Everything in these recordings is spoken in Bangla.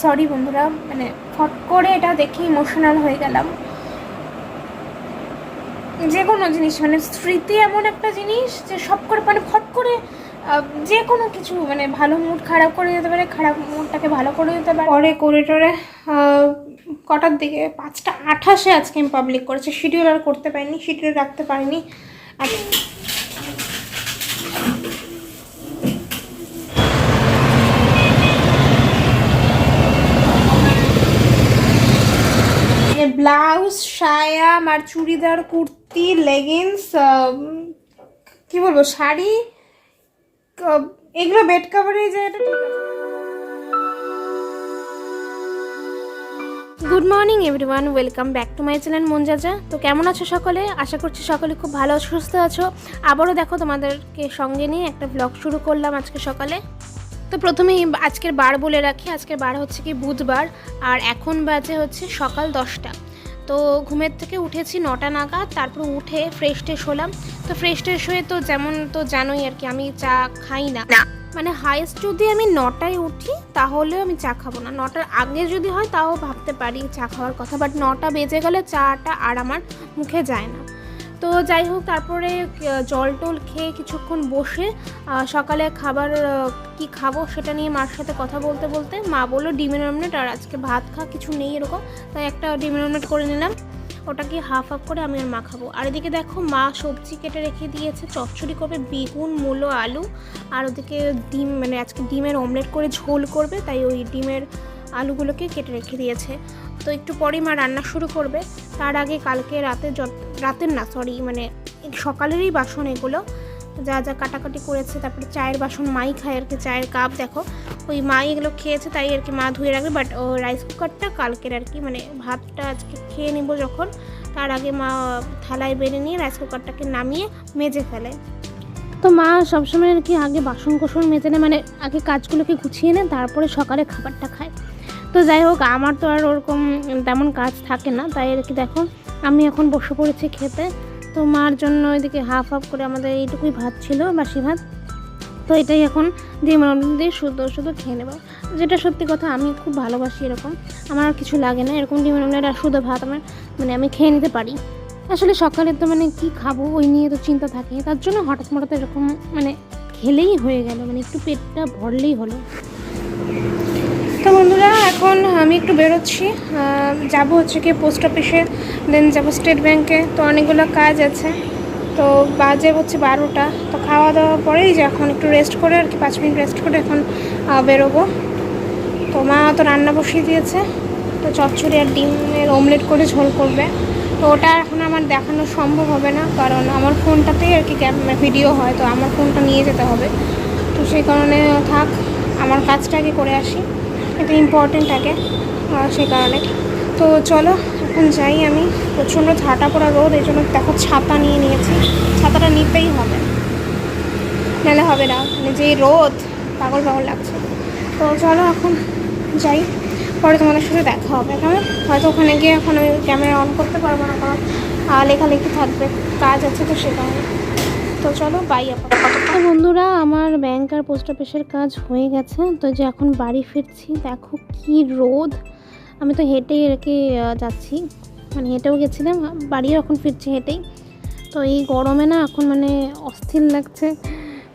সরি বন্ধুরা মানে ফট করে এটা দেখে ইমোশনাল হয়ে গেলাম। যে কোনো জিনিস মানে স্মৃতি এমন একটা জিনিস যে সব করে মানে ফট করে যে কোনো কিছু মানে ভালো মুড খারাপ করে যেতে পারে, খারাপ মুডটাকে ভালো করে দিতে পারে। পরে করে টরে কটার দিকে, পাঁচটা আঠাশে আজকে আমি পাবলিক করেছি। শিডিউল আর করতে পারিনি শিডিউল রাখতে পারিনি আর ব্লাউজ সায়া আর চুড়িদার, কুর্তি, লেগিংস কি বলব, শাড়ি এগুলো বেড কাভারে যায় এটা ঠিক আছে। Good morning everyone welcome back to my channel মনজাজা তো কেমন আছো সকলে? আশা করছি সকলে খুব ভালো, সুস্থ আছো। আবারও দেখো তোমাদেরকে সঙ্গে নিয়ে একটা ব্লগ শুরু করলাম আজকে সকালে। তো প্রথমেই আজকের বার বলে রাখি, আজকের বার হচ্ছে কি বুধবার, আর এখন বাজে হচ্ছে সকাল দশটা। তো ঘুমের থেকে উঠেছি নটা নাগাদ তারপর উঠে ফ্রেশ ট্রেশ হলাম। তো ফ্রেশ ট্রেশ হয়ে তো যেমন তো জানোই আর কি আমি চা খাই না। মানে হায়েস্ট যদি আমি নটায় উঠি তাহলেও আমি চা খাব না। নটার আগে যদি হয় তাও ভাবতে পারি চা খাওয়ার কথা। বাট নটা বেজে গেলে চাটা আর আমার মুখে যায় না। তো যাই হোক, তারপরে জল টল খেয়ে কিছুক্ষণ বসে সকালে খাবার কি খাব সেটা নিয়ে মার সাথে কথা বলতে বলতে মা বলল, ডিমের অমলেট আর আজকে ভাত খা, কিছু নেই এরকম। তাই একটা ডিমের অমলেট করে নিলাম। ওটাকে হাফ হাফ করে আমি আর মা খাব। আর এদিকে দেখো, মা সবজি কেটে রেখে দিয়েছে, চচ্চড়ি করবে, বেগুন, মূলো, আলু। আর ওদিকে ডিম মানে আজকে ডিমের অমলেট করে ঝোল করবে, তাই ওই ডিমের আলুগুলোকে কেটে রেখে দিয়েছে। তো একটু পরেই মা রান্না শুরু করবে। তার আগে কালকে রাতে যত রাতের না সরি মানে সকালেরই বাসন এগুলো। যা যা কাটাকাটি করেছে, তারপরে চায়ের বাসন, মাই খায় আর কি, চায়ের কাপ, দেখো। ওই মাই এগুলো খেয়েছে, তাই আর কি মা ধুয়ে রাখবে বাট ও রাইস কুকারটা কালকের আর কি মানে ভাতটা আজকে খেয়ে নেব যখন। তার আগে মা থালায় বেড়ে নিয়ে রাইস কুকারটাকে নামিয়ে মেজে ফেলে। তো মা সবসময় আর কি আগে বাসন কোসন মেজে নেয় মানে আগে কাজগুলোকে গুছিয়ে নেয়, তারপরে সকালে খাবারটা খায়। তো যাই হোক, আমার তো আর ওরকম তেমন কাজ থাকে না, তাই আর কি দেখো আমি এখন বসে পড়েছি খেতে। তো মার জন্য এদিকে হাফ হাফ করে আমাদের এইটুকুই ভাত ছিল, বাসি ভাত। তো এটাই এখন দিয়ে মনে দিয়ে শুদ্ধ শুধু খেয়ে নেব। যেটা সত্যি কথা, আমি খুব ভালোবাসি এরকম। আমার আর কিছু লাগে না, এরকম অমলেট আর শুধু ভাত আমার মানে আমি খেয়ে নিতে পারি। আসলে সকালে তো মানে কি খাব, ওই নিয়ে তো চিন্তা থাকে। তার জন্য হঠাৎ হঠাৎ এরকম মানে খেলেই হয়ে গেল মানে একটু পেটটা ভরলেই হলো। বন্ধুরা, এখন আমি একটু বেরোচ্ছি। যাব হচ্ছে কি পোস্ট অফিসে দেন যাব স্টেট ব্যাংকে তো অনেকগুলো কাজ আছে। তো বাজে হচ্ছে বারোটা। তো খাওয়া দাওয়া পরেই যে এখন একটু রেস্ট করে আর কি, পাঁচ মিনিট রেস্ট করে এখন বেরোবো। তো মা তো রান্না বসিয়ে দিয়েছে। তো চচ্চড়ি আর ডিমের অমলেট করে ঝোল করবে। তো ওটা এখন আমার দেখানো সম্ভব হবে না, কারণ আমার ফোনটাতেই আর কি ভিডিও হয়। তো আমার ফোনটা নিয়ে যেতে হবে। তো সেই কারণে থাক, আমার কাজটা আগে করে আসি। এটা ইম্পর্টেন্ট আহ, সেই কারণে। তো চলো এখন যাই আমি। প্রচণ্ড ঝাঁটা পড়া রোদ এই জন্য দেখো ছাতা নিয়ে নিয়েছি। ছাতাটা নিতেই হবে। নাহলে হবে না মানে যেই রোদ পাগল পাগল লাগছে। তো চলো এখন যাই পরে তোমাদের সাথে দেখা হবে কেমন? হয়তো ওখানে গিয়ে এখন আমি ক্যামেরা অন করতে পারব না কারণ লেখালেখি থাকবে কাজ আছে তো সে কারণে। তো চলো বাই আপাতত। বন্ধুরা, আমার ব্যাংক আর পোস্ট অফিসের কাজ হয়ে গেছে। তো যে এখন বাড়ি ফিরছি, দেখো কি রোদ। আমি তো হেঁটেই আর কি যাচ্ছি। মানে হেঁটেও গেছিলাম, বাড়িও এখন ফিরছি হেঁটেই। তো এই গরমে না এখন মানে অস্থির লাগছে।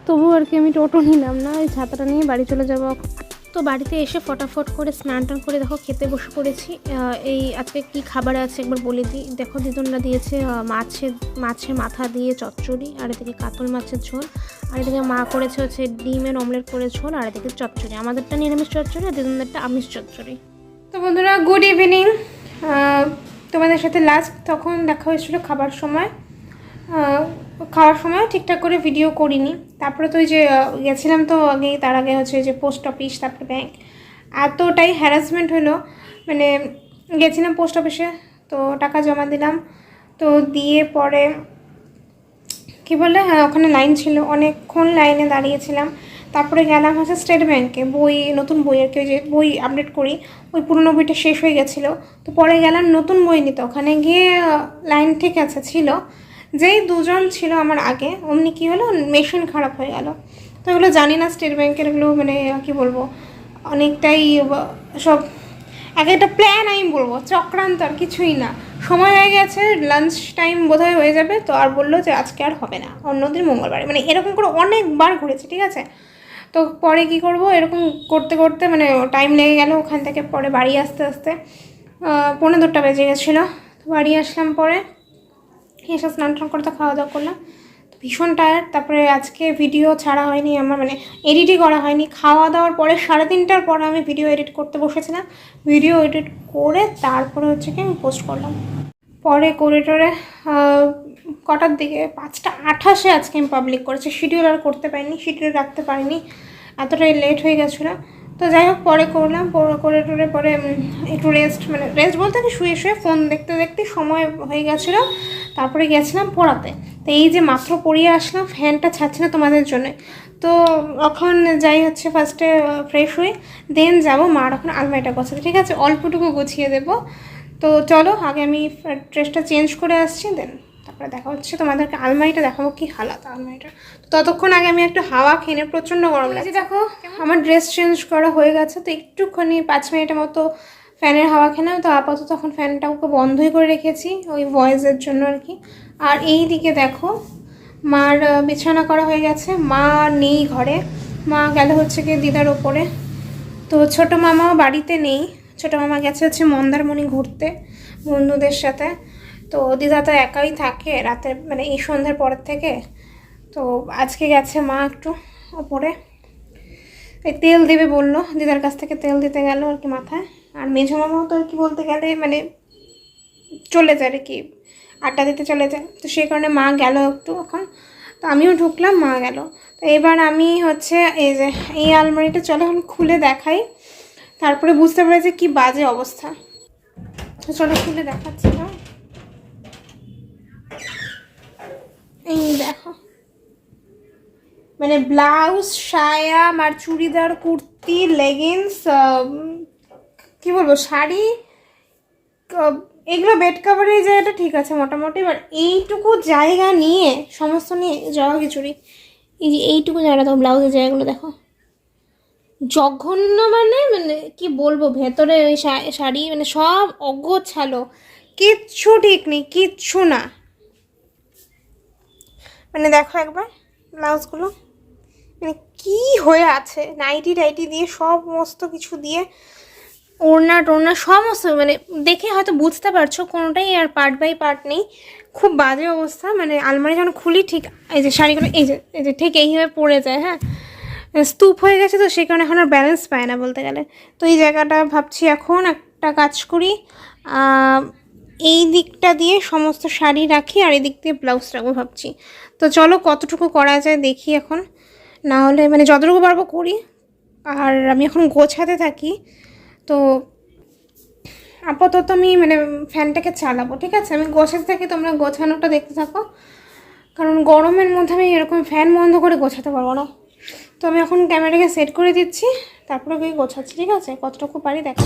তবু আর কি আমি টোটো নিলাম না ওই ছাতাটা নিয়ে বাড়ি চলে যাব তো বাড়িতে এসে ফটাফট করে স্নান টান করে দেখো খেতে বসে পড়েছি। এই আজকে কি খাবার আছে একবার বলে দিই। দেখো দিদুনরা দিয়েছে মাছের মাছের মাথা দিয়ে চচ্চড়ি, আর এদিকে কাতল মাছের ঝোল, আর এদিকে মা করেছে হচ্ছে ডিমের অমলেট করে ঝোল, আর এদিকে চচ্চড়ি। আমাদেরটা নিরামিষ চচ্চড়ি, আর দিদুনদেরটা আমিষ চচ্চড়ি। তো বন্ধুরা গুড ইভিনিং তোমাদের সাথে লাস্ট তখন দেখা হয়েছিল খাবার সময়। খাওয়ার সময় ঠিকঠাক করে ভিডিও করিনি। তারপরে তো ওই যে গেছিলাম তো আগে, তার আগে হচ্ছে যে পোস্ট অফিস তারপরে ব্যাংক এতটাই হ্যারাসমেন্ট হলো মানে গেছিলাম পোস্ট অফিসে তো টাকা জমা দিলাম। তো দিয়ে পরে, কি বলে হ্যাঁ ওখানে লাইন ছিল, অনেকক্ষণ লাইনে দাঁড়িয়েছিলাম। তারপরে গেলাম হচ্ছে স্টেট ব্যাংকে বই, নতুন বই আর কি যে বই আপডেট করি, ওই পুরনো বইটা শেষ হয়ে গেছিল। তো পরে গেলাম নতুন বই নিতে, ওখানে গিয়ে লাইন ঠিক আছে ছিল। যেই দুজন ছিল আমার আগে অমনি কী হলো? মেশিন খারাপ হয়ে গেল। তো এগুলো জানি না স্টেট ব্যাংকের এগুলো মানে কি বলব? অনেকটাই সব এক একটা প্ল্যান আমি বলব চক্রান্ত আর কিছুই না। সময় হয়ে গেছে লাঞ্চ টাইম বোধহয় হয়ে যাবে তো আর বলল যে আজকে আর হবে না অন্যদিন মঙ্গলবারে। মানে এরকম করে অনেকবার ঘুরেছে ঠিক আছে? তো পরে কি করব? এরকম করতে করতে মানে টাইম লেগে গেল ওখান থেকে পরে বাড়ি আসতে আসতে আহ, পৌনে দুটা বেজে গেছিল। তো বাড়ি আসলাম পরে। এসে স্নান টান করতে খাওয়া দাওয়া করলাম। তো ভীষণ টায়ার্ড তারপরে আজকে ভিডিও ছাড়া হয়নি, আমার মানে এডিটই করা হয়নি। খাওয়া দাওয়ার পরে সাড়ে তিনটার পরে আমি ভিডিও এডিট করতে বসেছিলাম। ভিডিও এডিট করে তারপরে হচ্ছে কি আমি পোস্ট করলাম। পরে করিডোরে কটার দিকে? পাঁচটা আঠাশে আজকে আমি পাবলিক করেছি। শিডিউল আর করতে পারিনি শিডিউল রাখতে পারিনি। এতটাই লেট হয়ে গেছিল। তো যাই হোক, পরে করলাম। করে টোরে পরে একটু রেস্ট মানে রেস্ট বলতে আমি শুয়ে শুয়ে ফোন দেখতে দেখতে সময় হয়ে গেছিল। তারপরে গেছিলাম পড়াতে। তো এই যে মাত্র পড়িয়ে আসলাম ফ্যানটা ছাড়ছি না তোমাদের জন্য। তো এখন যাই হচ্ছে ফার্স্টে ফ্রেশ হয়ে দেন যাব। মার এখন আলমারিটা গোছাতে। ঠিক আছে? অল্পটুকু গুছিয়ে দেবো। তো চলো আগে আমি ড্রেসটা চেঞ্জ করে আসছি দেন তারপরে দেখা হচ্ছে তোমাদেরকে। আলমারিটা দেখাবো কি হালাত আলমারিটা। তো ততক্ষণ আগে আমি একটু হাওয়া খেয়ে প্রচণ্ড গরম লাগছে। দেখো আমার ড্রেস চেঞ্জ করা হয়ে গেছে তো একটুখানি পাঁচ মিনিটের মতো ফ্যানের হাওয়া খেলাম, তো আপাতত তখন ফ্যানটা ওকে বন্ধই করে রেখেছি, ওই ভয়েসের জন্য আর কি। আর এই দিকে দেখো, মার বিছানা করা হয়ে গেছে, মা নেই ঘরে, মা গেল হচ্ছে কি দিদার ওপরে। তো ছোট মামাও বাড়িতে নেই, ছোট মামা গেছে হচ্ছে মন্দারমণি ঘুরতে, বন্ধুদের সাথে। তো দিদা তো একাই থাকে রাতে মানে এই সন্ধ্যার পরের থেকে। তো আজকে গেছে মা একটু ওপরে। এই তেল দেবে বলল, দিদার কাছ থেকে তেল দিতে গেল আর কি মাথায়। আর মেঝো মামাও তো আর কি বলতে গেলে মানে চলে যায় আর কি, আড্ডা দিতে চলে যায়। তো সেই কারণে মা গেল একটু এখন। তো আমিও ঢুকলাম, মা গেল। তো এবার আমি হচ্ছে এই যে এই আলমারিটা চলে এখন খুলে দেখাই। তারপরে বুঝতে পেরেছি কি বাজে অবস্থা। তো চলো খুলে দেখাচ্ছি না। এই দেখো। মানে ব্লাউজ, সায়া আর চুড়িদার, কুর্তি, লেগিংস কি বলব, শাড়ি এগুলো বেড কাভারের এই জায়গাটা ঠিক আছে মোটামুটি এবার এইটুকু জায়গা নিয়ে, সমস্ত নিয়ে জগা খিচুড়ি, এই যে এইটুকু জায়গা দেখো, ব্লাউজের জায়গাগুলো দেখো। জঘন্য মানে মানে কি বলব, ভেতরে ওই শাড়ি মানে সব অগোছালো, কিচ্ছু ঠিক নেই, কিচ্ছু না। মানে দেখো একবার, ব্লাউজগুলো মানে কি হয়ে আছে নাইটি টাইটি দিয়ে সমস্ত কিছু দিয়ে ওড়না টোড়না সমস্ত মানে দেখে হয়তো বুঝতে পারছ কোনোটাই আর পার্ট বাই পার্ট নেই। খুব বাজে অবস্থা মানে আলমারি যখন খুলি ঠিক এই যে শাড়িগুলো, এই যে এই যে ঠিক এইভাবে পড়ে যায় হ্যাঁ? স্তূপ হয়ে গেছে তো, সেই কারণে এখন আর ব্যালেন্স পায় না বলতে গেলে। তো এই জায়গাটা ভাবছি এখন একটা কাজ করি এই দিকটা দিয়ে সমস্ত শাড়ি রাখি আর এই দিক দিয়ে ব্লাউজ রাখব ভাবছি। তো চলো কতটুকু করা যায় দেখি এখন। না হলে মানে যতটুকু পারব করি। আর আমি এখন গোছাতে থাকি। তো আপাতত আমি মানে ফ্যানটাকে চালাবো, ঠিক আছে? আমি গোছাতে থাকি, তোমরা গোছানোটা দেখতে থাকো। কারণ গরমের মধ্যে আমি এরকম ফ্যান বন্ধ করে গোছাতে পারব না। তো আমি এখন ক্যামেরাকে সেট করে দিচ্ছি, তারপরে গিয়ে গোছাচ্ছি, ঠিক আছে? কতটুকু পারি দেখা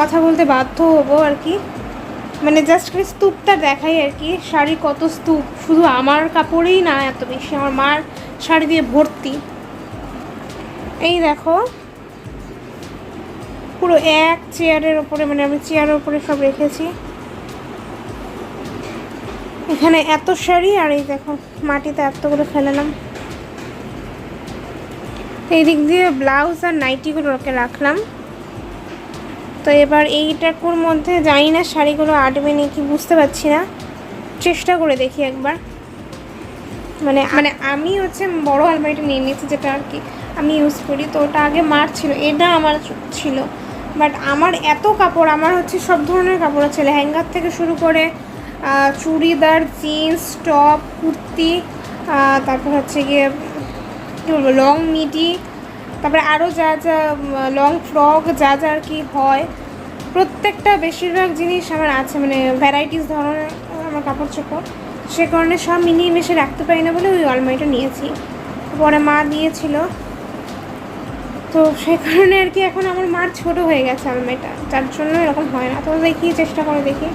কথা বলতে বাধ্য হব আর কি। মানে জাস্ট খালি স্তূপটা দেখাই আর কি, শাড়ি কত স্তূপ। শুধু আমার কাপড়েই না, এত বেশি আমার মার শাড়ি দিয়ে ভর্তি। এই দেখো, পুরো এক চেয়ারের ওপরে মানে আমি চেয়ারের ওপরে সব রেখেছি। এখানে এত শাড়ি, আর এই দেখো, মাটিতে এতগুলো ফেলালাম। এই দিক দিয়ে ব্লাউজ আর নাইটিগুলো ওকে রাখলাম। তো এবার এইটাকুর মধ্যে জানি না শাড়িগুলো আটবে নাকি বুঝতে পারছি না। চেষ্টা করে দেখি একবার। মানে মানে আমি হচ্ছে বড় আলমারিটা নিয়ে নিয়েছি যেটা আর কি আমি ইউজ করি। তো ওটা আগে মার ছিল এটা আমার ছিল। বাট আমার এত কাপড় আমার হচ্ছে সব ধরনের কাপড় আছে। লেহেঙ্গার থেকে শুরু করে চুড়িদার জিন্স টপ কুর্তি তারপর হচ্ছে গিয়ে কী বলব লং মিডি তারপরে আরও যা যা লং ফ্রক যা যা আর কি হয়, প্রত্যেকটা বেশিরভাগ জিনিস আমার আছে মানে ভ্যারাইটিস ধরনের আমার কাপড় চোপড়, সে কারণে সব মিলিয়ে মিশে রাখতে পারি না বলে ওই আলমারিটা নিয়েছি। পরে মা দিয়েছিল। তো সে কারণে আর কি এখন আমার মার ছোট হয়ে গেছে আলমারিটা, যার জন্য এরকম হয় না। তো দেখি, চেষ্টা করে দেখি।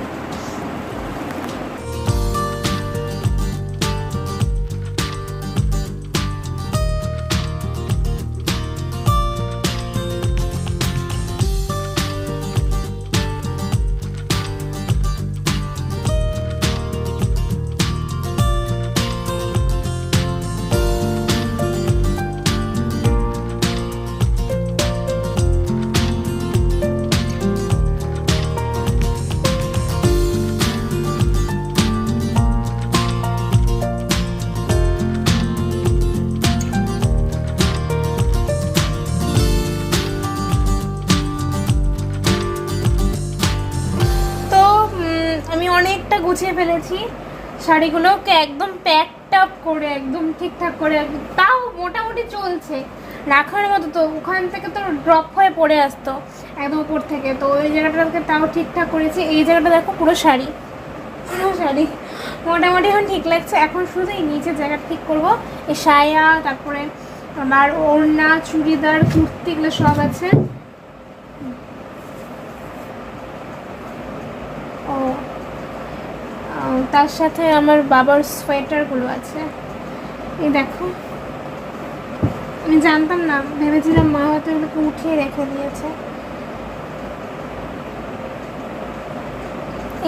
শাড়িগুলোকে একদম প্যাকড আপ করে, একদম ঠিকঠাক করে তাও মোটামুটি চলছে। রাখার মতো তো, ওখান থেকে তো ড্রপ হয়ে পড়ে আসতো, একদম উপর থেকে। তো ওই জায়গাটাকে তাও ঠিকঠাক করেছি। এই জায়গাটা দেখো পুরো শাড়ি। পুরো শাড়ি। মোটামুটি এখন ঠিক লাগছে। এখন শুধু এই নিচের জায়গাটা ঠিক করব। এই সায়া, তারপরে আমার ওড়না, চুড়িদার, কুর্তি, এগুলো সব আছে ও আহ, তার সাথে আমার বাবার সোয়েটারগুলো আছে। এই দেখো। আমি জানতাম না, ভেবেছিলাম মা হয়তো এগুলোকে উঠিয়ে রেখে দিয়েছে।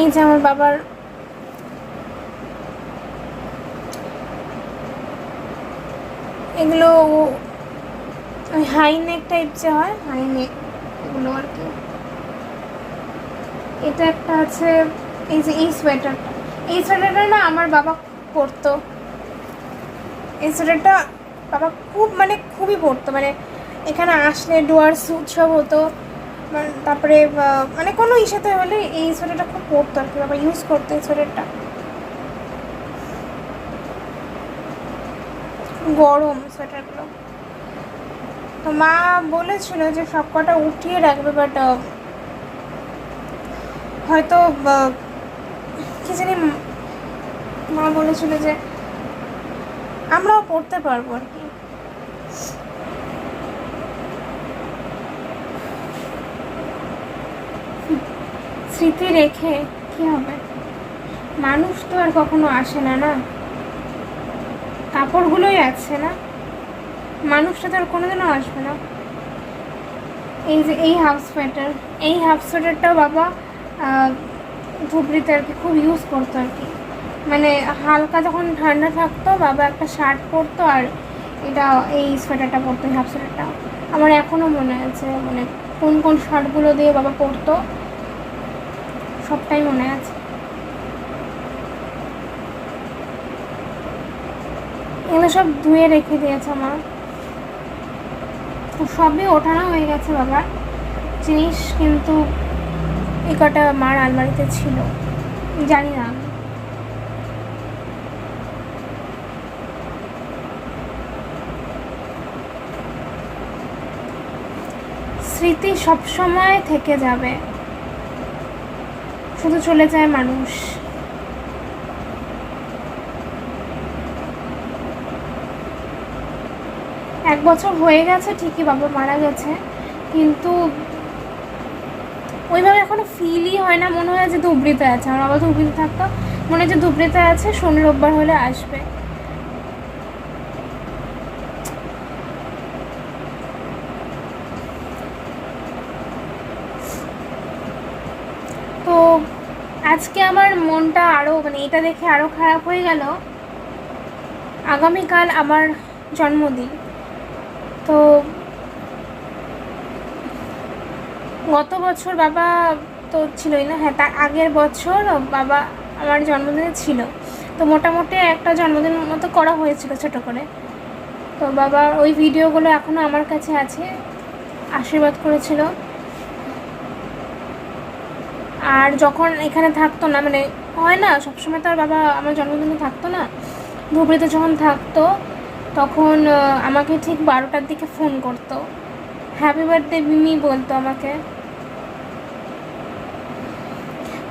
এই যে আমার বাবার এগুলো হাই নেক টাইপ যে হয় হাই নেক এগুলো আর কি। এটা একটা আছে, এই যে এই সোয়েটারটা। এই সোয়েটারটা না আমার বাবা পরতো এই সোয়েটারটা বাবা খুব মানে খুবই পরতো মানে এখানে আসলে ডোয়ার ডুয়ার্স উৎসব হতো। মানে তারপরে মানে কোনো ইস্যুতে হলে এই সোয়েটারটা খুব পরতো আর কি। বাবা ইউজ করতো এই সোয়েটারটা গরম সোয়েটারগুলো। তো মা বলেছিল যে সব কটা উঠিয়ে রাখবে বাট হয়তো কি জানি মা বলেছিল যে আমরাও পড়তে পারব আর কি। স্মৃতি রেখে কি হবে? মানুষ তো আর কখনো আসে না না? কাপড়গুলোই আছে না? মানুষটা তো আর কোনোদিনও আসবে না। এই যে এই হাফ সোয়েটার এই হাফ সোয়েটারটাও বাবা আহ, ধুবড়িতে আর কি খুব ইউজ করতো আর কি। মানে হালকা যখন ঠান্ডা থাকতো বাবা একটা শার্ট পরতো আর এটা এই সোয়েটারটা পরতো হাফ সোয়েটারটা আমার এখনও মনে আছে মানে কোন কোন শার্টগুলো দিয়ে বাবা পরতো সবটাই মনে আছে। এগুলো সব ধুয়ে রেখে দিয়েছে আমার সবই ওঠানো হয়ে গেছে বাবার। জিনিস কিন্তু এই কটা মার আলমারিতে ছিল। জানি না। স্মৃতি সবসময় থেকে যাবে। শুধু চলে যায় মানুষ। এক বছর হয়ে গেছে ঠিকই বাবা মারা গেছে, কিন্তু ওইভাবে এখনও ফিলই হয় না, মনে হয় যে ধুবড়িতে আছে। আমার বাবা ধুবড়িতে থাকতো, মনে হয় যে ধুবড়িতে আছে, শনি রোববার হলে আসবে। তো আজকে আমার মনটা আরও মানে এটা দেখে আরও খারাপ হয়ে গেল। আগামীকাল আমার জন্মদিন। তো গত বছর বাবা তো ছিলই না হ্যাঁ তার আগের বছর বাবা আমার জন্মদিনে ছিল। তো মোটামুটি একটা জন্মদিনের মতো করা হয়েছিল ছোট করে। তো বাবা ওই ভিডিওগুলো এখনও আমার কাছে আছে, আশীর্বাদ করেছিল। আর যখন এখানে থাকতো না মানে হয় না, সবসময় তো আর বাবা আমার জন্মদিনে থাকতো না। ধুবড়িতে যখন থাকতো, তখন আমাকে ঠিক বারোটার দিকে ফোন করতো। হ্যাপি বার্থডে মিমি বলতো আমাকে।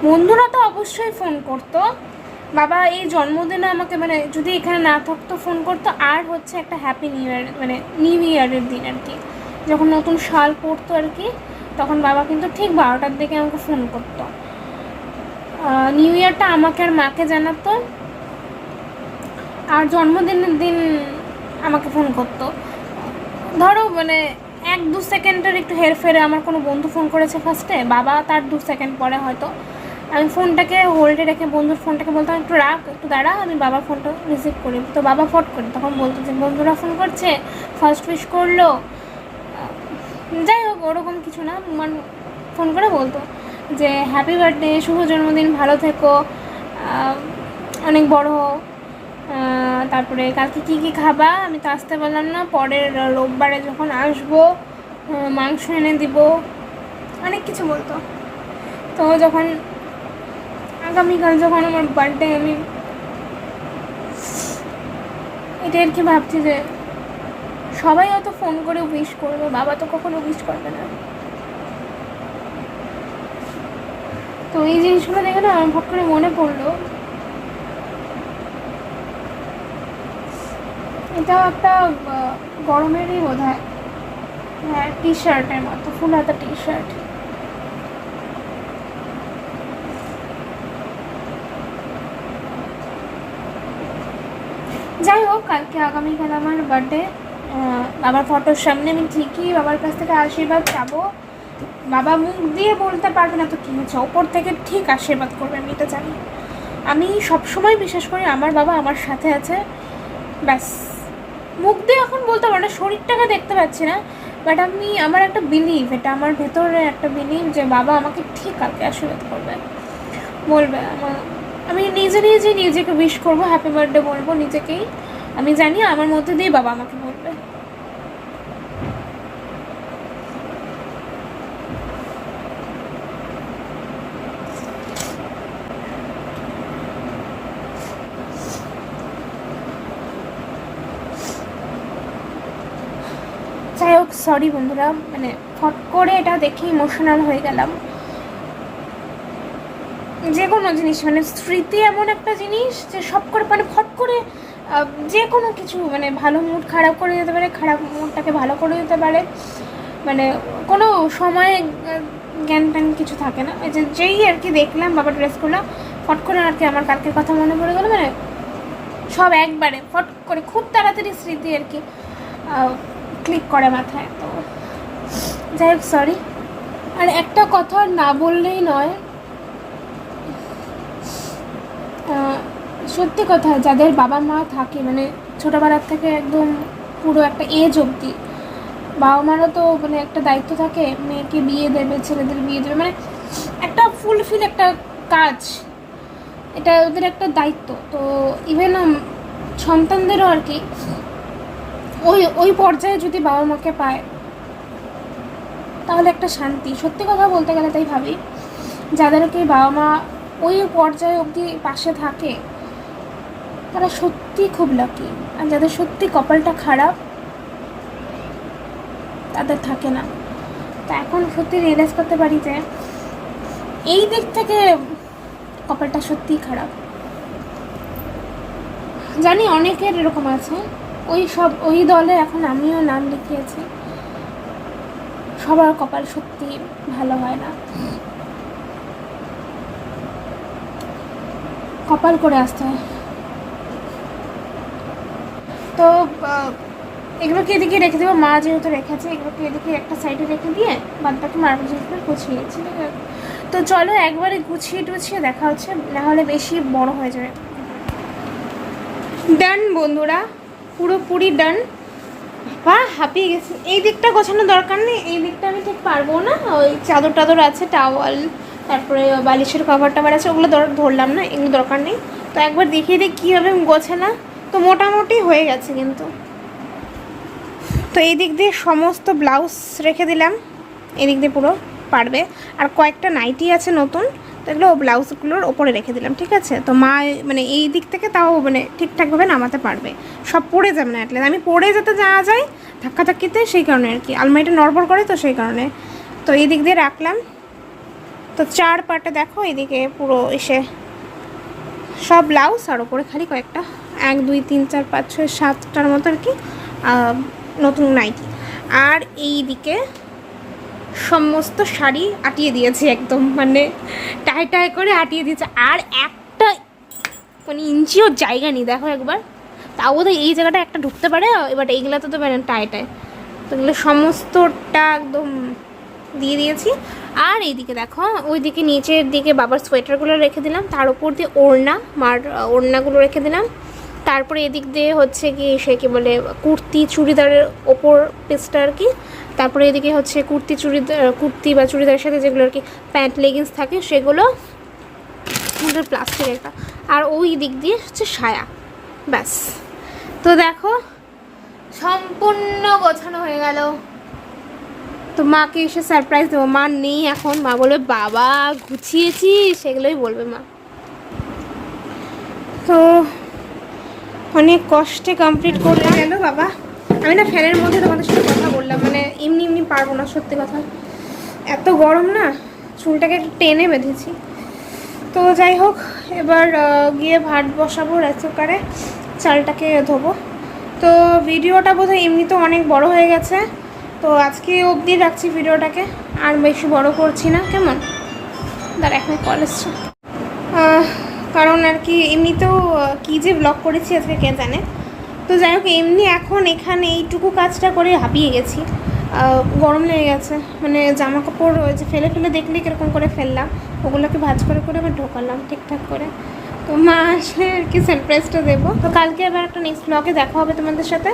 বন্ধুরা তো অবশ্যই ফোন করতো। বাবা, এই জন্মদিনে আমাকে মানে যদি এখানে না থাকতো, ফোন করতো। আর হচ্ছে একটা হ্যাপি নিউ ইয়ার মানে নিউ ইয়ারের দিন আর কি। যখন নতুন সাল পড়তো আর কি, তখন বাবা কিন্তু ঠিক বারোটার দিকে আমাকে ফোন করতো। নিউ ইয়ারটা আমাকে আর মাকে জানাতো। আর জন্মদিনের দিন আমাকে ফোন করতো। ধরো মানে এক দু সেকেন্ডের একটু হেরফেরে আমার কোনো বন্ধু ফোন করেছে ফার্স্টে বাবা তার দু সেকেন্ড পরে হয়তো আমি ফোনটাকে হোল্ডে রেখে বন্ধুর ফোনটাকে বলতাম, একটু রাখ একটু দাঁড়া, আমি বাবার ফোনটা রিসিভ করি। তো বাবা ফট করি তখন বলতো যে, বন্ধুরা ফোন করছে ফার্স্ট উইশ করল। যাই হোক, ওরকম কিছু না মানে ফোন করে বলতো যে হ্যাপি বার্থডে শুভ জন্মদিন, ভালো থেকো অনেক বড় হও। তারপরে, কালকে কি কি খাবা? আমি তো আসতে পারলাম না, পরের রোববারে যখন আসব মাংস এনে দিব, অনেক কিছু বলতো। তো যখন আগামীকাল যখন আমার বার্থডে আমি এটা আর কি ভাবছি যে সবাই হয়তো ফোন করে উইশ করবে, বাবা তো কখনো উইশ করবে না। তো এই জিনিসগুলো দেখে না আমার করে মনে পড়ল। এটাও একটা গরমেরই বোধ হয় হ্যাঁ টি শার্টের মতো, ফুল হাতা টি শার্ট যাই হোক, কালকে আগামীকাল আমার বার্থডে বাবার ফটোর সামনে আমি ঠিকই বাবার কাছ থেকে আশীর্বাদ চাবো। বাবা মুখ দিয়ে বলতে পারবে না তো কী হচ্ছে, ওপর থেকে ঠিক আশীর্বাদ করবে, আমি এটা জানি। আমি সবসময় বিশ্বাস করি আমার বাবা আমার সাথে আছে। ব্যাস। মুখ দিয়ে এখন বলতে পারো না, শরীরটাকে দেখতে পাচ্ছি না বাট আমি, আমার একটা বিলিভ এটা আমার ভেতরে একটা বিলিভ যে বাবা আমাকে ঠিক কালকে আশীর্বাদ করবে। বলবে, আমার আমি নিজে নিজে নিজেকে উইশ করব হ্যাপি বার্থডে বলব নিজেকেই। আমি জানি আমার মধ্যে দিয়ে বাবা আমাকে বলবে। যাই হোক সরি বন্ধুরা মানে ফট করে এটা দেখে ইমোশনাল হয়ে গেলাম। যে কোনো জিনিস মানে স্মৃতি এমন একটা জিনিস যে সব করে মানে ফট করে যে কোনো কিছু মানে ভালো মুড খারাপ করে দিতে পারে, খারাপ মুডটাকে ভালো করে দিতে পারে। মানে কোনো সময় জ্ঞান ট্যান কিছু থাকে না। যে যেই আর কি দেখলাম, বাবা ড্রেস করলাম, ফট করে আর কি আমার কালকের কথা মনে পড়ে গেলো মানে সব একবারে ফট করে খুব তাড়াতাড়ি স্মৃতি আর কি ক্লিক করে মাথায়। তো যাই হোক সরি আর একটা কথা না বললেই নয় সত্যি কথা, যাদের বাবা মা থাকে মানে ছোটোবেলার থেকে একদম পুরো একটা এজ অবধি, বাবা মারও তো মানে একটা দায়িত্ব থাকে, মেয়েকে বিয়ে দেবে, ছেলেদের বিয়ে দেবে মানে একটা ফুলফিল একটা কাজ। এটা ওদের একটা দায়িত্ব। তো ইভেন সন্তানদেরও আর কি, ওই ওই পর্যায়ে যদি বাবা মাকে পায়, তাহলে একটা শান্তি। সত্যি কথা বলতে গেলে তাই ভাবি যাদেরকে বাবা মা ওই পর্যায়ে অবধি পাশে থাকে তারা সত্যি খুব লাকি আর যাদের সত্যি কপালটা খারাপ, তাদের থাকে না। তা এখন সত্যি রিয়েলাইজ করতে পারি যে এই দিক থেকে কপালটা সত্যিই খারাপ। জানি অনেকের এরকম আছে, ওই সব, ওই দলে এখন আমিও নাম লিখিয়েছি। সবার কপাল সত্যি ভালো হয় না। কপাল করে আসতে হয়। তো এগুলোকে এদিকে রেখে দেবো। মা যেহেতু রেখেছে, এগুলোকে এদিকে একটা সাইডে রেখে দিয়ে বাদ বাকি মার্বেল জিনিসগুলো গুছিয়ে নিচ্ছি। ঠিক আছে? তো চলো একবারে গুছিয়ে টুছিয়ে দেখা হচ্ছে নাহলে বেশি বড় হয়ে যাবে। ডান বন্ধুরা। পুরোপুরি ডান বা হাঁপিয়ে গেছে। এই দিকটা গোছানো দরকার নেই। এই দিকটা আমি ঠিক পারব না। ওই চাদর টাদর আছে টাওয়াল তারপরে বালিশের কভার টাভার আছে, ওগুলো ধর- ধরলাম না, এগুলো দরকার নেই। তো একবার দেখিয়ে দিই কীভাবে গোছানা তো মোটামুটি হয়ে গেছে কিন্তু। তো এই দিক দিয়ে সমস্ত ব্লাউজ রেখে দিলাম। এদিক দিয়ে পুরো পারবে। আর কয়েকটা নাইটি আছে নতুন, তো এগুলো ব্লাউজগুলোর ওপরে রেখে দিলাম, ঠিক আছে? তো মা মানে এই দিক থেকে তাও মানে ঠিকঠাকভাবে নামাতে পারবে। সব পড়ে যাবে না অ্যাটলিস্ট আমি পড়ে যেতে যাওয়া যায় ধাক্কাধাক্কিতে, সেই কারণে আর কি। আলমারিটা নড়বড় করে তো সেই কারণে। তো এই দিক দিয়ে রাখলাম। তো চার পাটে দেখো এদিকে পুরো এসে সব ব্লাউজ, আর ওপরে খালি কয়েকটা এক, দুই, তিন, চার, পাঁচ, ছয়, সাতটার মতো আর কি নতুন নাইটি আর এই দিকে সমস্ত শাড়ি আটিয়ে দিয়েছে একদম মানে টাই টাই করে আটিয়ে দিয়েছে। আর একটা মানে ইঞ্চিও জায়গা নেই, দেখো একবার। তাও তো এই জায়গাটা একটা ঢুকতে পারে, এবার এইগুলোতে তো মানে টাই টাই তো এগুলো সমস্তটা একদম দিয়ে দিয়েছি। আর এইদিকে দেখো, ওইদিকে নিচের দিকে বাবার সোয়েটারগুলো রেখে দিলাম, তার উপর দিয়ে ওড়না, মার, ওড়নাগুলো রেখে দিলাম। তারপরে এদিক দিয়ে হচ্ছে কি, সে কি বলে, কুর্তি চুড়িদারের ওপর পিসটা আর কি। তারপরে এদিকে হচ্ছে কুর্তি চুড়িদার, কুর্তি বা চুড়িদারের সাথে যেগুলো আর কি প্যান্ট লেগিংস থাকে, সেগুলো প্লাস্টিক একটা। আর ওই দিক দিয়ে হচ্ছে সায়া। ব্যাস। তো দেখো, সম্পূর্ণ গোছানো হয়ে গেল। তো মাকে এসে সারপ্রাইজ দেবো। মা নেই এখন। মা বলবে বাবা গুছিয়েছি সেগুলোই বলবে মা। তো অনেক কষ্টে কমপ্লিট করলে গেল বাবা। আমি না ফ্যানের মধ্যে তোমাদের সাথে কথা বললাম মানে এমনি এমনি পারব না, সত্যি কথা। এত গরম না, চুলটাকে একটু টেনে বেঁধেছি। তো যাই হোক, এবার গিয়ে ভাত বসাবো রাইস কুকারে চালটাকে ধোবো। তো ভিডিওটা বোধহয় এমনিতেও অনেক বড় হয়ে গেছে। তো আজকে অবধি রাখছি ভিডিওটাকে, আর বেশি বড় করছি না, কেমন? দাঁড়া, এখন কলেজ কারণ আর কি এমনিতেও কী যে ব্লগ করেছি আজকে কে জানে। তো যাই হোক, এমনি এখন এখানে এইটুকু কাজটা করে হাঁপিয়ে গেছি। গরম লেগে গেছে। মানে জামা কাপড় যে ফেলে ফেলে দেখলে কীরকম করে ফেললাম, ওগুলোকে ভাজ করে করে আবার ঢোকালাম ঠিকঠাক করে। তো মা আসলে আর কি সারপ্রাইজটা দেবো। তো কালকে আবার একটা নেক্সট ব্লগে দেখা হবে তোমাদের সাথে।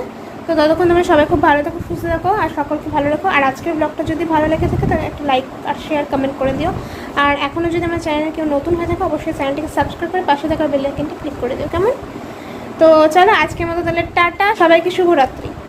তো ততক্ষণ তোমরা সবাই খুব ভালো থাকো, সুস্থ থাকো আর সকলকে ভালো রাখো। আর আজকের ব্লগটা যদি ভালো লেগে থাকে, তাহলে একটা লাইক আর শেয়ার কমেন্ট করে দিও। আর এখনও যদি আমার চ্যানেলে কেউ নতুন হয়ে থাকে, অবশ্যই চ্যানেলটিকে সাবস্ক্রাইব করে পাশে থাকা বেল আইকনটি ক্লিক করে দিও, কেমন? তো চলো আজকের মতো তাহলে টাটা, সবাইকে শুভরাত্রি।